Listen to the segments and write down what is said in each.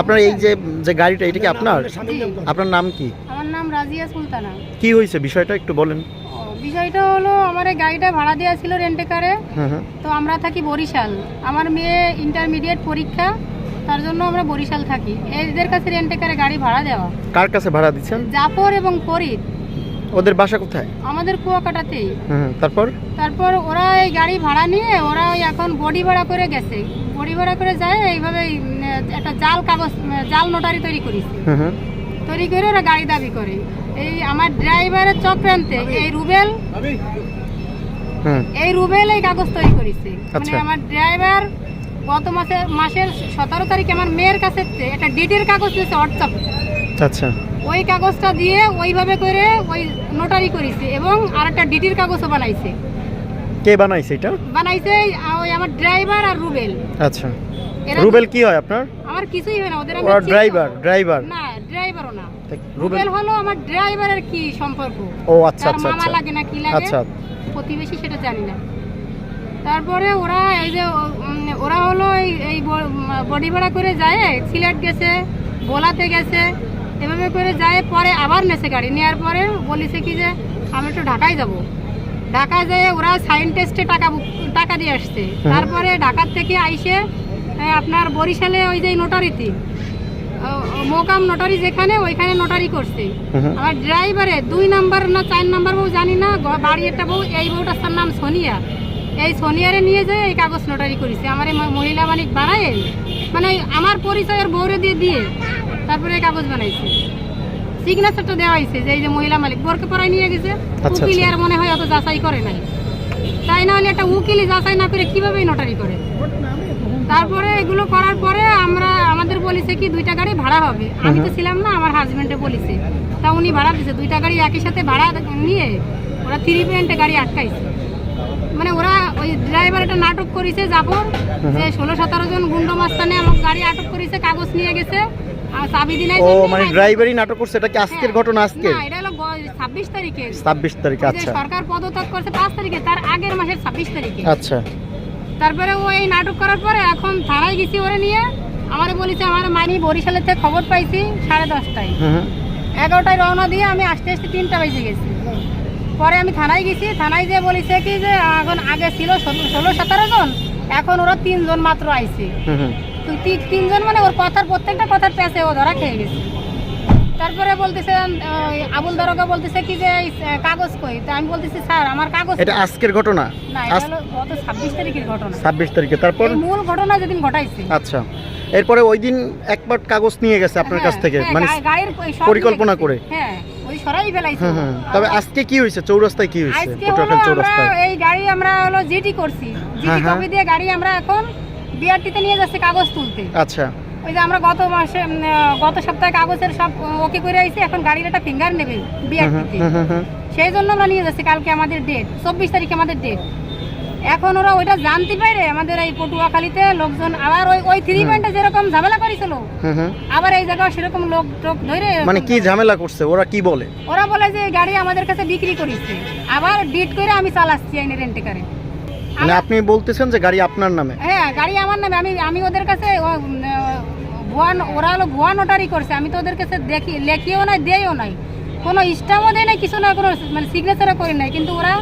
আপনার এই যে যে গাড়িটা এটা কি আপনার? আপনার নাম কি? আমার নাম রাজিয়া সুলতানা। কি হয়েছে? বিষয়টা একটু বলেন। বিষয়টা হলো আমার এই গাড়িটা ভাড়া দেওয়া ছিল রেন্টে কারে। তো আমরা থাকি বরিশাল। আমার মেয়ে ইন্টারমিডিয়েট পরীক্ষা তার জন্য আমরা বরিশাল থাকি। এদের কাছে রেন্টে কারে গাড়ি ভাড়া দেওয়া। কার কাছে ভাড়া দিচ্ছেন? জাফর এবং ফরিদ। ওদের বাসা কোথায়? আমাদের কুয়াকাটাতেই। হুম তারপর? তারপর ওরা এই গাড়ি ভাড়া নিয়ে ওরা ওই এখন বডি ভাড়া করে গেছে। বডি ভাড়া করে যায় এইভাবে একটা জাল কাগজ জাল নোটারি তৈরি করেছে। তৈরি করে ওরা গাড়ি দাবি করে। এই আমার ড্রাইভারের চক্রান্তে এই রুবেল হুম। এই রুবেল এই কাগজ তৈরি করেছে। মানে আচ্ছা। আমার ড্রাইভার গত মাসে মাসের সতেরো তারিখে আমার মেয়ের কাছে একটা ডিটের কাগজ দিয়েছে হোয়াটসঅ্যাপ আচ্ছা। ওই কাগজটা দিয়ে ওইভাবে করে ওই নোটারি করেছে এবং আর একটা ডিটির কাগজও বানাইছে। কে বানাইছে এটা? বানাইছে ওই আমার ড্রাইভার আর রুবেল আচ্ছা। রুবেল কি হয় আপনার? আমার কিছুই হয় না ওদের আমি ড্রাইভার ড্রাইভার না। ড্রাইভারও না রুবেল হলো আমার ড্রাইভারের কি সম্পর্ক? ও আচ্ছা আচ্ছা মামা আচ্ছা। লাগে না কি লাগে? আচ্ছা। প্রতিবেশী সেটা জানি না। তারপরে ওরা এই যে ওরা হলো এই বডি ভাড়া করে যায় সিলেট গেছে বোলাতে গেছে। এভাবে করে যায় পরে আবার নেছে গাড়ি। নেওয়ার পরে বলিছে কি যে আমি একটু ঢাকায় যাব। ঢাকা যেয়ে ওরা সাইন টেস্টে টাকা টাকা দিয়ে আসছে। তারপরে ঢাকার থেকে আইসে আপনার বরিশালে ওই যে নোটারিতে মোকাম নোটারি যেখানে ওইখানে নোটারি করছে। হুম হুম। আমার ড্রাইভারে দুই নাম্বার না চার নাম্বার বউ জানি না বাড়ি একটা বউ এই বউটার তার নাম সোনিয়া। এই সোনিয়ারে নিয়ে যায় এই কাগজ নোটারি করেছে। আমার মহিলা মালিক বানায় মানে আমার পরিচয়ের বউরে দিয়ে দিয়ে। তারপরে কাগজ বানাইছে। সিগনেচারটা দেওয়া হয়েছে যে এই যে মহিলা মালিক বোরকে পড়ায় নিয়ে গেছে। আচ্ছা। উকিল আর মনে হয় অত যাচাই করে নাই। তাই না হলে একটা উকিলই যাচাই না করে কীভাবে নোটারি করে? তারপরে এগুলো করার পরে আমরা আমাদের বলেছে কি দুইটা গাড়ি ভাড়া হবে। আমি তো ছিলাম না আমার হাজবেন্ডে বলেছে। তা উনি ভাড়া দিছে দুইটা গাড়ি একই সাথে ভাড়া নিয়ে ওরা থ্রি পয়েন্টে গাড়ি আটকাইছে। মানে ওরা ওই ড্রাইভার একটা নাটক করেছে জাফর যে ষোলো সতেরো জন গুন্ড মাস্তানে আমার গাড়ি আটক করেছে কাগজ নিয়ে গেছে। ও মানে ড্রাইভারই নাটক করছে এটা কি আজকের ঘটনা আজকে? না এটা হলো ছাব্বিশ তারিখে। ছাব্বিশ তারিখ এই যে আচ্ছা। সরকার পদত্যাগ করছে পাঁচ তারিখে তার আগের মাসের ছাব্বিশ তারিখে। আচ্ছা। তারপরে ও এই নাটক করার পরে এখন থানায় গেছি ওরে নিয়ে। আমারে বলেছে আমার মানি বরিশালের থেকে খবর পাইছি সাড়ে দশটায়। এগারোটায় রওনা দিয়ে আমি আসতে আসতে তিনটা বেজে গেছি। পরে আমি থানায় গেছি থানায় যেয়ে বলেছে কি যে এখন আগে ছিল ষোলো- সতেরো জন এখন ওরা তিনজন মাত্র আইছে। তিনজন মানে ওর কথার প্রত্যেকটা কথার পেছে ও ধরা খেয়ে গেছে। তারপরে বলতেছে আবুল দারোগা বলতেছে কি যে কাগজ কই? তা আমি বলতেছি স্যার আমার কাগজ এটা আজকের ঘটনা? না এটা হলো গত ছাব্বিশ তারিখের ঘটনা। ছাব্বিশ তারিখে। তারপর? মূল ঘটনা যেদিন ঘটাইছে। আচ্ছা। এরপরে ওই দিন একবার কাগজ নিয়ে গেছে আপনার কাছ হ্যাঁ, থেকে হ্যাঁ, মানে পরিকল্পনা করে? হ্যাঁ ওই সরাই ফেলাইছে তবে আজকে কি হয়েছে? চৌরাস্তায় কি হয়েছে? আজকে এই গাড়ি আমরা হলো জিটি করছি জিটি। কপি দিয়ে গাড়ি আমরা এখন বিআরটিতে নিয়ে যাচ্ছে কাগজ তুলতে। আচ্ছা। ওই যে আমরা গত মাসে গত সপ্তাহে কাগজের সব ওকে করে আইছি এখন গাড়ির একটা ফিঙ্গার নেবে বিআরটিতে। সেই জন্য আমরা নিয়ে যাচ্ছি কালকে আমাদের ডেট চব্বিশ তারিখে আমাদের ডেট এখন ওরা ওইটা জানতে পারে আমাদের এই পটুয়াখালীতে লোকজন আবার ওই ওই থ্রি পয়েন্টে যেরকম ঝামেলা করেছিল। আবার এই জায়গায় সেরকম লোক টোক ধরে মানে কি ঝামেলা করছে? ওরা কি বলে? ওরা বলে যে গাড়ি আমাদের কাছে বিক্রি করেছে। আবার ডিট করে আমি চালাচ্ছি আইনে রেন্টে কারে। মানে আপনি বলতেছেন যে গাড়ি আপনার নামে? হ্যাঁ গাড়ি আমার নামে। আমি আমি ওদের কাছে ভুয়া ওরা হলো ভুয়া নোটারি করছে। আমি তো ওদের কাছে দেখি লেখিও নাই দেয়ও নাই। কোনো স্টাম্পও দেয় নাই কিছু না কোনো মানে সিগনেচারও করি নাই। কিন্তু ওরা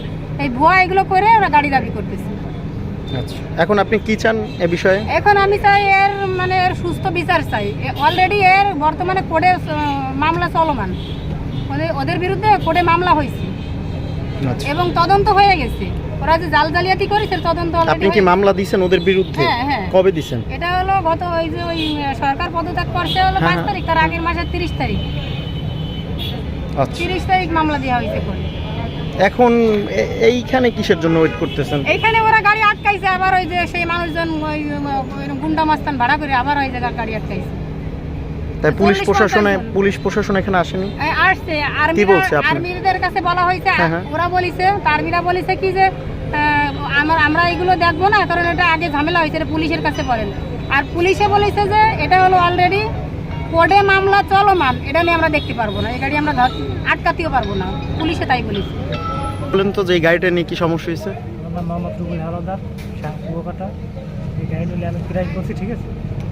এই ভুয়া এগুলো করে ওরা গাড়ি দাবি করতেছে। আচ্ছা। এখন আপনি কি চান এ বিষয়ে? এখন আমি চাই এর মানে এর সুস্থ বিচার চাই। অলরেডি এর বর্তমানে কোর্টে মামলা চলমান। ওদের ওদের বিরুদ্ধে কোর্টে মামলা হয়েছে। আচ্ছা। এবং তদন্ত হয়ে গেছে। ওরা যে জাল জালিয়াতি করেছে তদন্ত আপনি কি মামলা দিয়েছেন ওদের বিরুদ্ধে? হ্যাঁ, হ্যাঁ। কবে দিছেন? এটা হলো গত ওই যে ওই সরকার পদত্যাগ করছে হলো পাঁচ হ্যাঁ। তারিখ তার আগের মাসের তিরিশ তারিখ। আচ্ছা। তিরিশ তারিখ মামলা দেওয়া হয়েছে এখন। এইখানে কিসের জন্য ওয়েট করতেছেন? এইখানে ওরা গাড়ি আটকাইছে আবার ওই যে সেই মানুষজন ওই গুন্ডা মাস্তান ভাড়া করে আবার ওই জায়গায় গাড়ি আটকাইছে। তাই পুলিশ প্রশাসনে পুলিশ প্রশাসন এখানে আসেনি? আসছে। আর্মিদের কাছে বলা হয়েছে হ্যাঁ, হ্যাঁ। ওরা বলিছে আর্মিরা বলিছে কি যে আমরা আমরা এগুলো দেখব না কারণ এটা আগে ঝামেলা হয়েছে এটা পুলিশের কাছে বলেন আর পুলিশে বলেছে যে এটা হলো অলরেডি কোর্টে মামলা চলমান এটা নিয়ে আমরা দেখতে পারব না এই গাড়ি আমরা ধর- আটকাতেও পারব না পুলিশে তাই বলেছে। বলেন তো যে এই গাড়িটা নিয়ে কি সমস্যা হয়েছে? আমার নাম মোহাম্মদ রুবুল হাওলাদার কুয়াকাটা। এই গাড়ি নিয়ে আমি ক্রাইম করছি ঠিক আছে?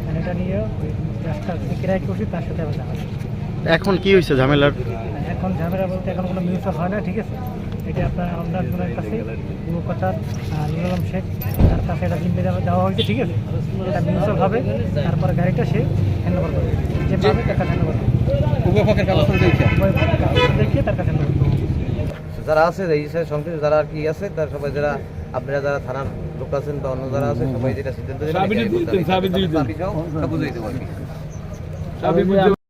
আর এটা নিয়ে ওই রাস্তা কিরায় করছি তার সাথে আমার এখন কি হয়েছে ঝামেলার? এখন ঝামেলা বলতে এখন কোনো মিউচুয়াল হয় না ঠিক আছে? এটা আপনার আমরা দুজনের কাছে পুরো কথা আলম শেখ তার কাছে এটা জিম্মেদারি দেওয়া হয়েছে ঠিক আছে? এটা মিউচুয়াল হবে তারপরে গাড়িটা সে হ্যান্ড ওভার করবে। যে পাবে তার কাছে হ্যান্ড ওভার দেখিয়ে। তার যারা আছে বিষয়ে সংশ্লিষ্ট যারা আর কি আছে তার সবাই যারা আপনারা যারা থানার লোক আছেন বা অন্য যারা আছে সবাই যেটা সিদ্ধান্ত